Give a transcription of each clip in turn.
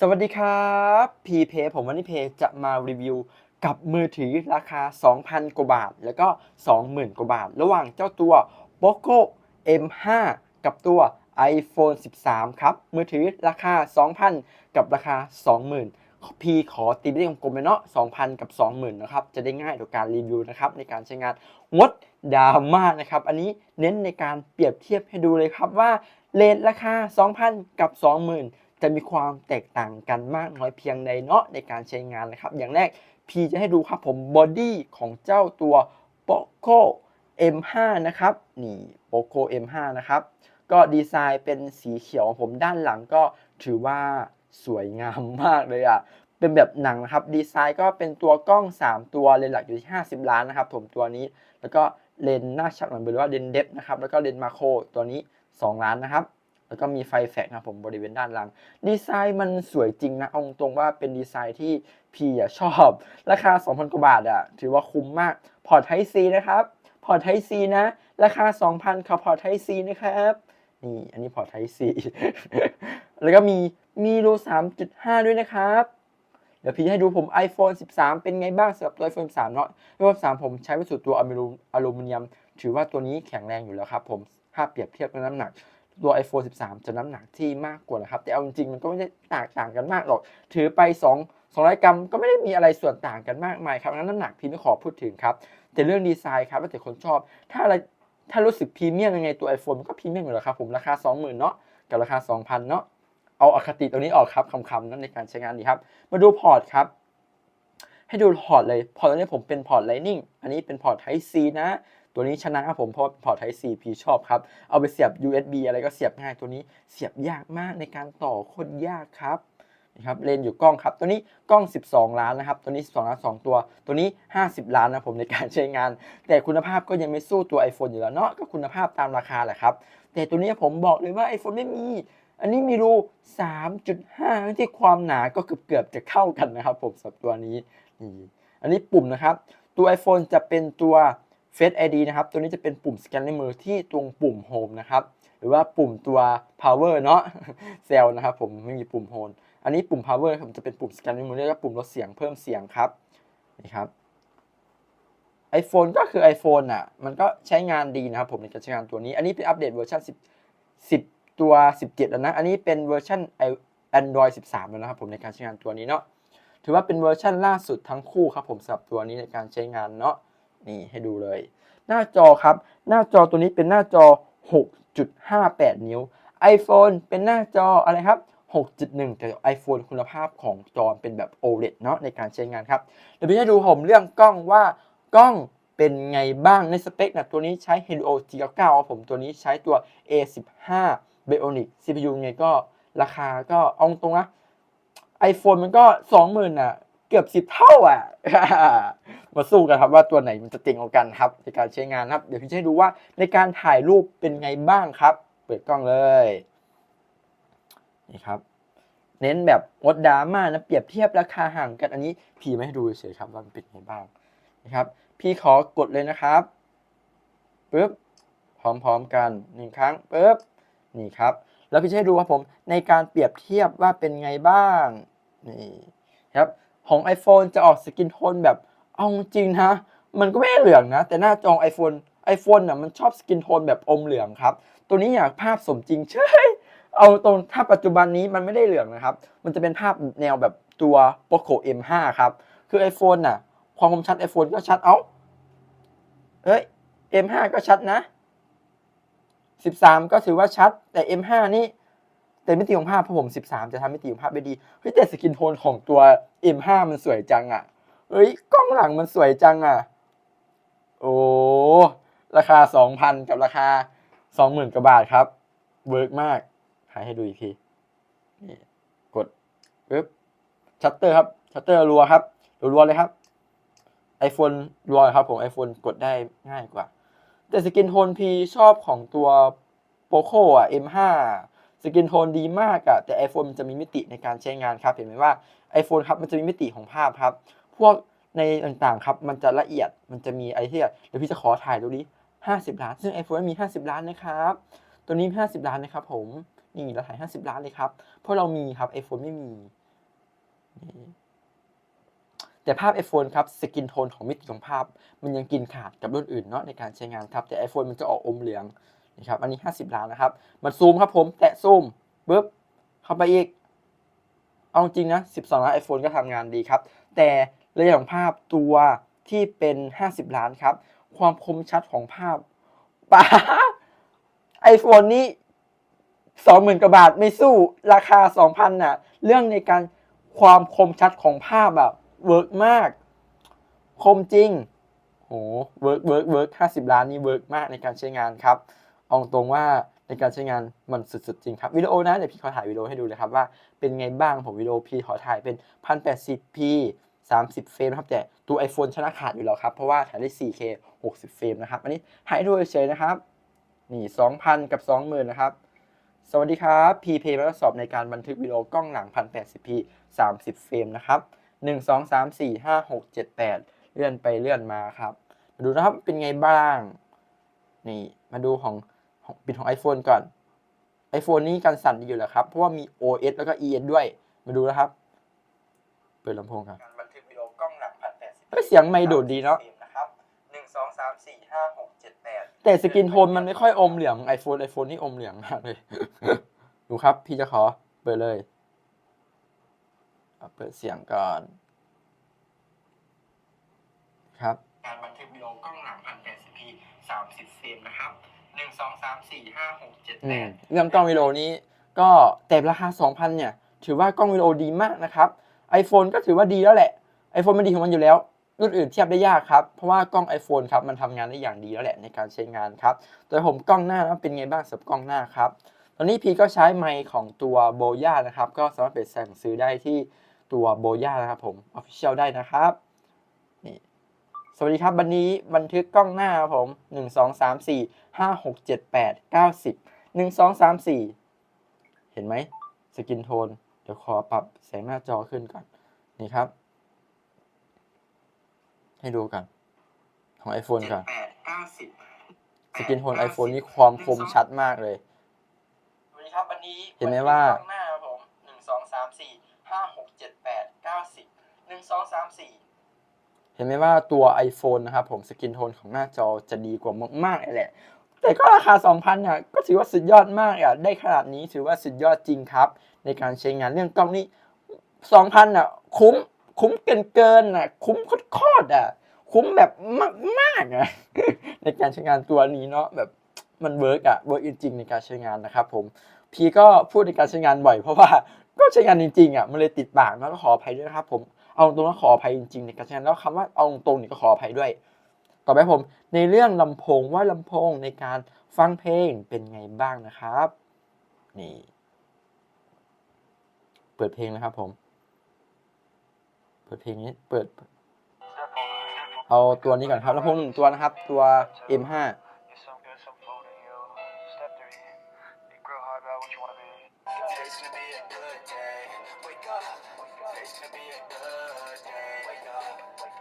สวัสดีครับพีเพผมวันนี้เพจะมารีวิวกับมือถือราคา 2,000 กว่าบาท แล้วก็ 20,000 กว่าบาท ระหว่างเจ้าตัว POCO M5 กับตัว iPhone 13 ครับ มือถือราคา 2,000 กับราคา 20,000 พีขอตีไปที่กลมๆเลยเนาะ 2,000 กับ 20,000 นะครับ จะได้ง่ายต่อการรีวิวนะครับ ในการใช้งานงดดราม่านะครับ อันนี้เน้นในการเปรียบเทียบให้ดูเลยครับว่าเลทราคา 2,000 กับ 20,000 จะมีความแตกต่างกันมากน้อยเพียงใดเนาะในการใช้งานนะครับ อย่างแรกพีจะให้ดูครับผมบอดี้ของเจ้าตัว POCO M5 นะครับ นี่ POCO M5 นะครับ ก็ดีไซน์เป็นสีเขียวของผมด้านหลังก็ถือว่าสวยงามมากเลยอะ เป็นแบบหนังนะครับ ดีไซน์ก็เป็นตัวกล้อง 3 ตัวเลนส์หลักอยู่ที่ 50 ล้านนะครับผมตัวนี้ แล้วก็เลนส์หน้าชัดหน่อยหรือว่าเลนส์เดฟนะครับ แล้วก็เลนส์มาโครตัวนี้ 2 ล้านนะครับ แล้วก็มีไฟแฟลชนะครับผมบริเวณด้านหลังดีไซน์มันสวยจริงนะเอาตรงว่าเป็นดีไซน์ที่พี่อชอบ ราคา 2,000 กว่าบาทอะถือว่าคุ้มมาก พอร์ตไทซีนะครับ พอร์ตไทซีนะ ราคา 2,000ครับพอร์ตไทซีนะครับ นี่อันนี้พอร์ตไทซีแล้วก็มีมีรู3.5 ด้วยนะครับ เดี๋ยวพี่ให้ดูผม iPhone 13 เป็นไงบ้างสำหรับตัว iPhone 13เนาะ iPhone 13 ผมใช้วัสดุตัวอลูอลูมิเนียม ถือว่าตัวนี้แข็งแรงอยู่แล้วครับผมถ้าเปรียบเทียบกับน้ำหนัก ตัว iPhone 13 จะน้ำหนักที่มากกว่านะครับ แต่เอาจริงๆ มันก็ไม่ได้ต่างต่างกันมากหรอก ถือไป 2 200 กรัมก็ไม่ได้มีอะไรส่วนต่างกันมากมายครับงั้นน้ำหนักพี่ไม่ขอพูดถึงครับ แต่เรื่องดีไซน์ครับแล้วแต่คนชอบ ถ้าอะไรถ้ารู้สึกพรีเมียมยังไงตัว iPhone มันก็พรีเมียมอยู่แล้วครับผมราคา 20,000เนาะกับราคา 2,000เนาะเอาอคติตัวนี้ออกครับคำๆนั้นในการใช้งานดีครับ มาดูพอร์ตครับให้ดูพอร์ตเลย พอร์ตตัวนี้ผมเป็นพอร์ต Lightning อันนี้เป็นพอร์ต Type C นะ ตัวนี้ชนะครับผมเพราะพอร์ต Type C พีชอบครับ เอาไปเสียบ USB อะไรก็เสียบง่ายตัวนี้เสียบยากมากในการต่อโคตรยากครับนะครับเลนอยู่กล้องครับ ตัวนี้กล้อง 12 ล้านนะครับ ตัวนี้ 12 ล้าน 2 ตัว ตัวนี้ 50 ล้านนะผมในการใช้งาน แต่คุณภาพก็ยังไม่สู้ตัว iPhone อยู่แล้วเนาะก็คุณภาพตามราคาแหละครับ แต่ตัวนี้ผมบอกเลยว่า iPhone ไม่มี อันนี้มีรู 3.5 ที่ความหนาก็เกือบๆจะเข้ากันนะครับผมสำหรับตัวนี้นี่อันนี้ปุ่มนะครับ ตัว iPhone จะเป็นตัว Face ID นะครับ ตัวนี้จะเป็นปุ่มสแกนในมือที่ตรงปุ่ม Home นะครับ หรือว่าปุ่มตัว Power เนาะเซลนะครับผมไม่มีปุ่ม Home อันนี้ปุ่ม Power ผมจะเป็นปุ่มสแกนในมือแล้วก็ปุ่มลดเสียงเพิ่มเสียงครับนี่ครับ iPhone ก็คือ iPhone อะ มันก็ใช้งานดีนะครับผมในการใช้งานตัวนี้ อันนี้เป็นอัปเดตเวอร์ชัน10 10 ตัว 17 แล้วนะ อันนี้เป็นเวอร์ชัน Android 13 แล้วนะครับผมในการใช้งานตัวนี้เนาะ ถือว่าเป็นเวอร์ชันล่าสุดทั้งคู่ครับผมสำหรับตัวนี้ในการใช้งานเนาะ นี่ให้ดูเลย หน้าจอครับ หน้าจอตัวนี้เป็นหน้าจอ 6.58 นิ้ว iPhone เป็นหน้าจออะไรครับ 6.1 แต่ iPhone คุณภาพของจอเป็นแบบ OLED เนาะในการใช้งานครับ เดี๋ยวพี่จะดูผมเรื่องกล้องว่ากล้องเป็นไงบ้างในสเปคนะตัวนี้ใช้ Helio G99 ผมตัวนี้ใช้ตัว A15 Bionic CPU ไงก็ราคาก็เอาตรงนะ iPhone มันก็ 20,000อะ กือบ10เท่าอะ มาสู้กันครับว่าตัวไหนมันจะเจ๋งกว่ากันครับ ในการใช้งานครับ เดี๋ยวพี่จะให้ดูว่าในการถ่ายรูปเป็นไงบ้างครับ เปิดกล้องเลยนี่ครับ เน้นแบบงดดราม่านะเปรียบเทียบราคาห่างกันอันนี้พี่ไม่ให้ดูเฉยครับว่ามันเป็นไงบ้างนะครับ พี่ขอกดเลยนะครับปึ๊บพร้อมๆกันหนึ่งครั้งปึ๊บนี่ครับ แล้วพี่จะให้ดูครับผมในการเปรียบเทียบว่าเป็นไงบ้างนี่ครับ ของ iPhone จะออกสกินโทนแบบเอาจริงนะมันก็ไม่เหลืองนะ แต่หน้าจอ iPhone iPhone น่ะมันชอบสกินโทนแบบอมเหลืองครับ ตัวนี้อยากภาพสมจริงเชยเอาตรงถ้าปัจจุบันนี้มันไม่ได้เหลืองนะครับ มันจะเป็นภาพแนวแบบตัว Poco M5 ครับ คือ iPhone น่ะ ความคมชัด iPhone ก็ชัด เอ้าเอ้ย M5 ก็ชัดนะ 13 ก็ถือว่าชัด แต่ M5 นี่ แต่มิติของภาพพอผม 13 จะทำมิติของภาพได้ดีเฮ้ยแต่สกินโทนของตัว M5 มันสวยจังอะเฮ้ยกล้องหลังมันสวยจังอะ โอ้ราคา 2,000 กับราคา 20,000กว่าบาทครับเวิร์กมากถ่ายให้ดูอีกทีนี่กดปึ๊บชัตเตอร์ครับชัตเตอร์รัวครับรัวๆเลยครับ iPhone รัวครับผม iPhone กดได้ง่ายกว่า แต่สกินโทนพีชอบของตัว Poco อะ M5 สกินโทนดีมากอะแต่ iPhone มันจะมีมิติในการใช้งานครับ เห็นไหมว่า iPhone ครับมันจะมีมิติของภาพครับ พวกในต่างๆครับมันจะละเอียดมันจะมีไอะไรที่เดี๋ยวพี่จะขอถ่ายดูดิ50 ล้าน ซึ่ง iPhone มี 50 ล้านนะครับ ตัวนี้ 50 ล้านนะครับ ผมนี่เราถ่าย 50 ล้านเลยครับ เพราะเรามีครับ iPhone ไม่มีนี่แต่ภาพ iPhone ครับสกินโทนของมิติของภาพ มันยังกินขาดกับรุ่นอื่นเนาะในการใช้งานครับแต่ iPhone มันจะออกอมเหลือง นะครับอันนี้ 50 ล้านนะครับมันซูมครับผมแตะซูมปึ๊บเข้าไปอีก เอาจริงนะ 12 ล้าน iPhone ก็ทำงานดีครับ แต่ระยะของภาพตัวที่เป็น 50 ล้านครับ ความคมชัดของภาพป้า iPhone นี้20,000กว่าบาทไม่สู้ราคา2,000น่ะ เรื่องในการความคมชัดของภาพแบบเวิร์กมาก คมจริงโหเวิร์กเวิร์กเวิร์ก50ล้านนี่เวิร์กมากในการใช้งานครับ เอาตรงว่าในการใช้งานมันสุดๆจริงครับวิดีโอนะเดี๋ยวพี่ขอถ่ายวิดีโอให้ดูเลยครับว่าเป็นไงบ้างผมวิดีโอพี่ขอถ่ายเป็น 1080p 30 เฟรมครับแต่ตัว iPhone ชนะขาดอยู่แล้วครับ เพราะว่าถ่ายได้ 4K 60 เฟรมนะครับ อันนี้ถ่ายให้ดูเฉยๆนะครับ นี่ 2,000 กับ 20,000 นะครับ สวัสดีครับ PP มาทดสอบในการบันทึกวิดีโอกล้องหลัง 1080p 30 เฟรมนะครับ 1 2 3 4 5 6 7 8 เลื่อนไปเลื่อนมาครับมาดูนะครับเป็นไงบ้าง นี่มาดูของ ปิดของ iPhone ก่อน iPhone นี้การสั่นดีอยู่แล้วครับ เพราะว่ามี OS แล้วก็ ES ด้วย มาดูนะครับ เปิดลำโพงครับการบันทึกวิดีโอกล้องหลัง 1080p เสียงไม่โดดดีเนาะหนึ่งสองสามสี่ห้าหกเจ็ดแปดแต่สกินโทนมันไม่ค่อยอมเหลือง iPhone iPhone นี่อมเหลืองมากเลย ดูครับ พี่จะขอเปิดเลยเอาเปิดเสียงก่อน ครับ การบันทึกวิดีโอกล้องหลัง 1080p 30เฟรมนะครับ 1 2 3 4 5 6 7 8เจ็ดแปดเรื่องกล้องวิดีโอนี้ก็แต่ราคา 2,000 เนี่ย ถือว่ากล้องวิดีโอดีมากนะครับ iPhone ก็ถือว่าดีแล้วแหละ iPhone มันดีของมันอยู่แล้ว รุ่นอื่นเทียบได้ยากครับ เพราะว่ากล้อง iPhone ครับมันทำงานได้อย่างดีแล้วแหละในการใช้งานครับ แต่ผมกล้องหน้านะเป็นไงบ้างสำหรับกล้องหน้าครับ ตอนนี้พีก็ใช้ไมค์ของตัวโบย่านะครับ ก็สามารถไปสั่งซื้อได้ที่ตัวโบย่านะครับผม Official ได้นะครับ สวัสดีครับ วันนี้บันทึกกล้องหน้าครับผม1 2 3 4 5 6 7 8 9 10 1 2 3 4เห็นไหมสกินโทน เดี๋ยวขอปรับแสงหน้าจอขึ้นก่อน นี่ครับ ให้ดูกัน ของ iPhone ก่อนสกินโทน iPhone นี่ความคมชัดมากเลยสวัสดีครับวันนี้เห็นไหมว่ากล้องหน้าครับผมหนึ่งสองสามสี่ห้าหกเจ็ดแปดเก้าสิบหนึ่งสองสามสี่ เห็นไหมว่าตัว iPhone นะครับผมสกินโทนของหน้าจอจะดีกว่ามากๆเลยแหละ แต่ก็ราคา 2,000เนี่ยก็ถือว่าสุดยอดมากอะได้ขนาดนี้ถือว่าสุดยอดจริงครับ ในการใช้งานเรื่องกล้องนี้2,000อะคุ้มคุ้มเกินเกินอะคุ้มโคตรๆอะคุ้มแบบมากๆอะในการใช้งานตัวนี้เนาะแบบมันเวิร์กอะเวิร์กจริงๆในการใช้งานนะครับผมพี่ก็พูดในการใช้งานบ่อยเพราะว่าก็ใช้งานจริงๆอะมันเลยติดปากเนาะก็ขออภัยด้วยนะครับผม เอาตรงๆก็ขออภัยจริงๆในการใช้งานแล้วคำว่าเอาตรงๆนี่ก็ขออภัยด้วย ต่อไปผมในเรื่องลำโพงว่าลำโพงในการฟังเพลงเป็นไงบ้างนะครับนี่เปิดเพลงนะครับผม เปิดเพลงนี้เปิด เอาตัวนี้ก่อนครับลำโพงหนึ่งตัวนะครับ ตัว M5 Wake up. Today's gonna be a good day. Wake up.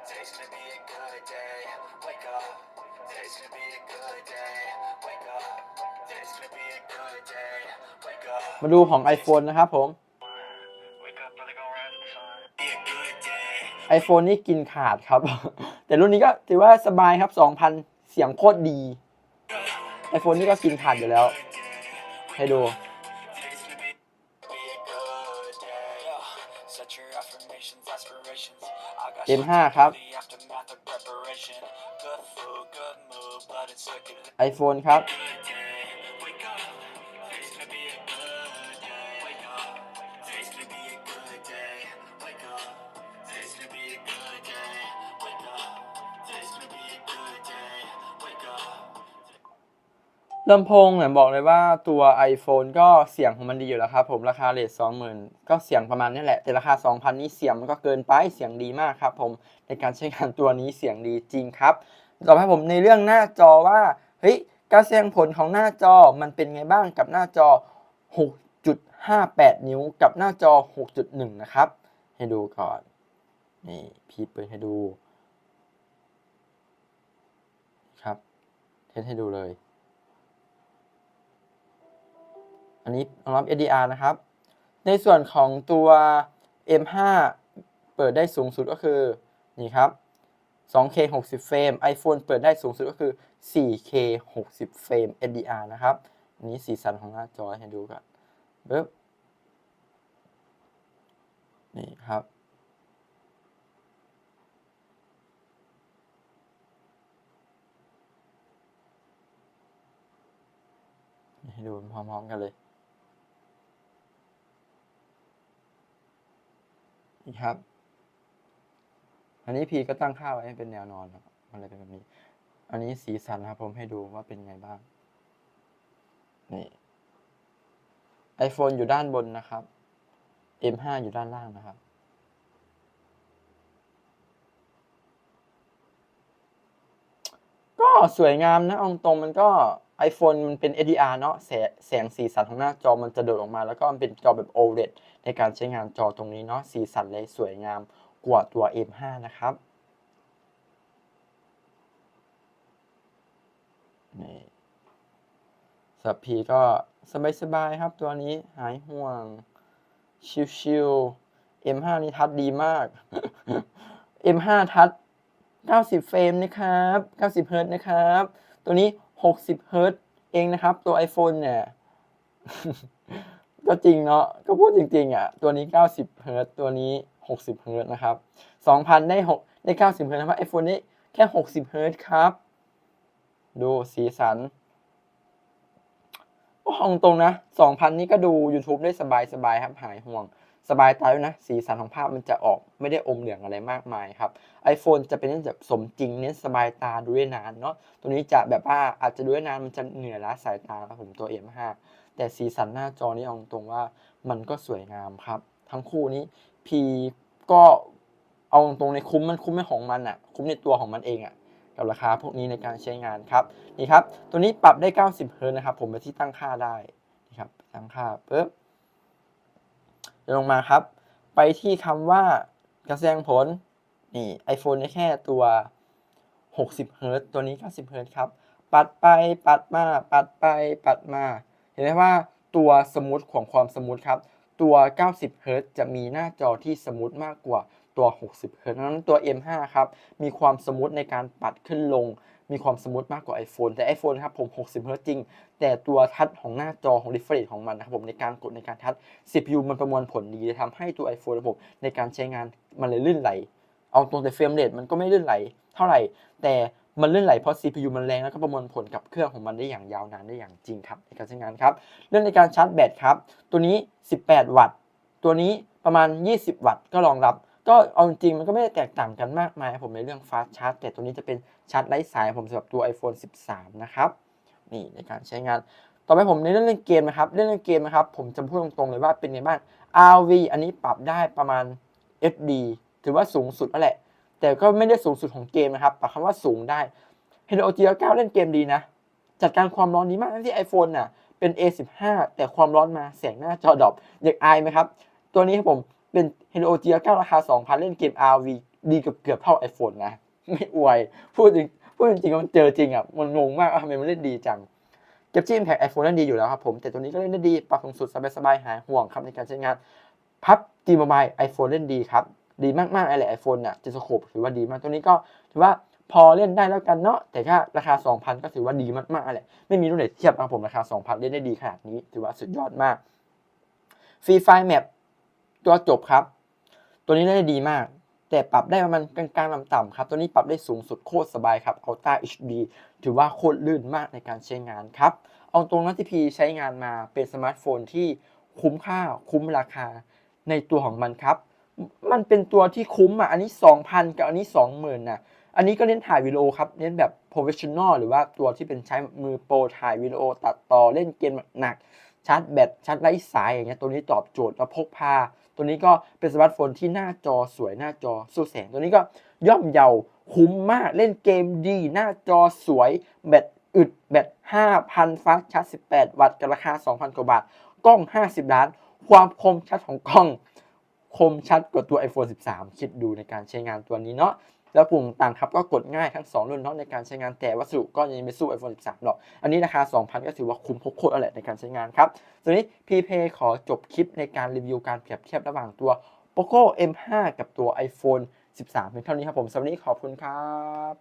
Today's gonna be a good day. Wake up. Today's gonna be a good day. Wake up. Today's gonna be a good day. Wake up. มาดูของ iPhone นะครับผม iPhone นี่กินขาดครับ แต่รุ่นนี้ก็ถือว่าสบายครับ 2,000 เสียงโคตรดี iPhone นี่ก็กินขาดอยู่แล้ว ให้ดู preparation. Good food, good mood, blood and circulation. iPhone ครับ ลำโพงเนี่ยบอกเลยว่าตัว iPhone ก็เสียงของมันดีอยู่แล้วครับผมราคาเลท20,000ก็เสียงประมาณนี้แหละ แต่ราคา 2,000 นี้เสียงมันก็เกินไปเสียงดีมากครับผมในการใช้งานตัวนี้เสียงดีจริงครับต่อไปผมในเรื่องหน้าจอว่าเฮ้ยการแสดงผลของหน้าจอมันเป็นไงบ้างกับหน้าจอ 6.58 นิ้วกับหน้าจอ 6.1 นะครับ ให้ดูก่อนนี่พี่เปิดให้ดูครับเทสให้ดูเลย อันนี้รองรับ SDR นะครับ ในส่วนของตัว M5 เปิดได้สูงสุดก็คือ นี่ครับ 2K 60 เฟรม iPhone เปิดได้สูงสุดก็คือ 4K 60 เฟรม HDR นะครับ อันนี้สีสันของหน้าจอให้ดูกันปึ๊บนี่ครับ ให้ดูพร้อมๆกันเลย ครับ อันนี้พีก็ตั้งค่าไว้ให้เป็นแนวนอนครับมันเลยเป็นแบบนี้ อันนี้สีสันครับ ผมให้ดูว่าเป็นไงบ้าง นี่ iPhone อยู่ด้านบนนะครับ M5 อยู่ด้านล่างนะครับ ก็สวยงามนะอาตรงมันก็ iPhone มันเป็น HDR เนาะแสแสงสีสันของหน้าจอมันจะโดดออกมา แล้วก็มันเป็นจอแบบ OLED ในการใช้งานจอตรงนี้เนาะสีสันเลยสวยงามกว่าตัว M5 นะครับนี่สับพีก็สบายๆครับตัวนี้หายห่วง ชิวๆ M5 นี่ทัดดีมาก M5 ทัด 90 เฟรมนะครับ 90 เฮิร์ตซ์นะครับ ตัวนี้ 60เฮิร์ตเองนะครับ ตัว iPhone เนี่ย ก็จริงเนาะก็พูดจริงๆอะ ตัวนี้ 90เฮิร์ตตัวนี้ 60เฮิร์ตนะครับ 2,000 ได้ 6 ได้ 90เฮิร์ตนะครับ iPhone นี่แค่ 60เฮิร์ตครับ ดูสีสันโอ้อาตรงนะ 2,000 นี่ก็ดู YouTube ได้สบายๆครับ หายห่วง สบายตาด้วยนะ สีสันของภาพมันจะออกไม่ได้อมเหลืองอะไรมากมายครับ iPhone จะเป็นเน้นแบบสมจริงเน้นสบายตาดูได้นานเนาะตัวนี้จะแบบว่าอาจจะดูได้นานมันจะเหนื่อยล้าสายตาครับผมตัว M5 แต่สีสันหน้าจอนี้เอาตรงว่ามันก็สวยงามครับ ทั้งคู่นี้ P ก็เอาตรงในคุ้มมันคุ้มในของมันอะคุ้มในตัวของมันเองอะกับราคาพวกนี้ในการใช้งานครับนี่ครับ ตัวนี้ปรับได้ 90เฮิร์ตนะครับ ผมไปที่ตั้งค่าได้นี่ครับตั้งค่าปุ๊บ เดี๋ยวลงมาครับ ไปที่คำว่ากระแสดงผล นี่ iPhone ได้แค่ตัว 60เฮิรต์ตัวนี้ 90เฮิรต์ครับ ปัดไปปัดมา ปัดไปปัดมา เห็นไหมว่าตัวสมูทของความสมูทครับ ตัว 90เฮิรต์จะมีหน้าจอที่สมูทมากกว่าตัว 60เฮิร์ตซ์ดังนั้นตัว M5 ครับ มีความสมูทในการปัดขึ้นลง มีความสมูทมากกว่า iPhone แต่ iPhone ครับผม60เฮิร์ตจริง แต่ตัวทัชของหน้าจอของ refresh ของมันนะครับผมในการกดในการทัช CPU มันประมวลผลดีเลยทำให้ตัว iPhone ระบบในการใช้งานมันเลยลื่นไหล เอาตรงแต่เฟรมเรทมันก็ไม่ลื่นไหล เท่าไหร่ แต่มันลื่นไหลเพราะ CPU มันแรงแล้วก็ประมวลผลกับเครื่องของมันได้อย่างยาวนานได้อย่างจริงครับในการใช้งานครับ เรื่องในการชาร์จแบตครับ ตัวนี้ 18 วัตต์ ตัวนี้ประมาณ 20 วัตต์ก็รองรับ ก็เอาจริงๆมันก็ไม่ได้แตกต่างกันมากมายผมในเรื่องฟาสชาร์จแต่ตัวนี้จะเป็นชาร์จไร้สายผมสำหรับตัว iPhone 13 นะครับ นี่ในการใช้งาน ต่อไปผมในเรื่องเล่นเกมนะครับเรื่องเล่นเกมนะครับ ผมจะพูดตรงๆเลยว่าเป็นไงบ้าง RV อันนี้ปรับได้ประมาณ SD ถือว่าสูงสุดแล้วแหละ แต่ก็ไม่ได้สูงสุดของเกมนะครับปรับคำว่าสูงได้ Hello g 9เล่นเกมดีนะ จัดการความร้อนดีมากทั้งที่ iPhone น่ะเป็น A15 แต่ความร้อนมาแสงหน้าจอดรอปอยากอายไหมครับ ตัวนี้ครับผม เป็น Hello g 9ราคา 2,000 เล่นเกม RV ดีเกือบเกือบเท่า iPhone นะ ไม่อวย พูดจริงพูดจริงมันเจอจริงอะ มันงงมากว่าทำไมมันเล่นดีจัง เก็บจิ้มแพ็ก iPhone เล่นดีอยู่แล้วครับผม แต่ตัวนี้ก็เล่นได้ดี ปรับสูงสุดสบายๆ หายห่วงครับในการใช้งาน พับจีมบายไอโฟนเล่นดีครับ ดีมากๆไอแหละไอโฟนน่ะเจสโคปถือว่าดีมาก ตัวนี้ก็ถือว่าพอเล่นได้แล้วกันเนาะ แต่ถ้าราคา 2,000 ก็ถือว่าดีมากๆแหละ ไม่มีรุ่นไหนเทียบครับผมราคา 2,000 เล่นได้ดีขนาดนี้ ถือว่าสุดยอดมากฟรีไฟแมป ตัวจบครับ ตัวนี้ได้ดีมาก แต่ปรับได้ประมาณกลางๆต่ำๆครับ ตัวนี้ปรับได้สูงสุดโคตรสบายครับ Ultra HD ถือว่าโคตรลื่นมากในการใช้งานครับ เอาตรงนะที่พีใช้งานมาเป็นสมาร์ทโฟนที่คุ้มค่าคุ้มราคาในตัวของมันครับ มันเป็นตัวที่คุ้มอะ อันนี้ 2,000 กับอันนี้ 20,000นะอันนี้ก็เน้นถ่ายวิดีโอครับ เน้นแบบ professional หรือว่าตัวที่เป็นใช้มือโปรถ่ายวิดีโอตัดต่อเล่นเกมหนักชาร์จแบตชาร์จไร้สายอย่างเงี้ยตัวนี้ตอบโจทย์แล้วพกพา ตัวนี้ก็เป็นสมาร์ทโฟนที่หน้าจอสวยหน้าจอสู้แสง ตัวนี้ก็ย่อมเยาคุ้มมากเล่นเกมดี หน้าจอสวยแบตอึดแบต5,000ฟาสชาร์จ 18 วัตต์กับราคา 2,000 กว่าบาท กล้อง 50 ล้าน ความคมชัดของกล้อง คมชัดกว่าตัว iPhone 13 คิดดูในการใช้งานตัวนี้เนาะ แล้วปุ่มต่างครับก็กดง่ายทั้ง2รุ่นเนาะในการใช้งานแต่วัสดุก็ยังไม่สู้ iPhone 13 หรอก อันนี้ราคา 2,000 ก็ถือว่าคุ้มโคตรๆแล้วแหละในการใช้งานครับส่วนี้ PPay ขอจบคลิปในการรีวิวการเปรียบเทียบระหว่างตัว Poco M5 กับตัว iPhone 13 เพียงเท่านี้ครับผมสำหรับวันนี้ขอบคุณครับ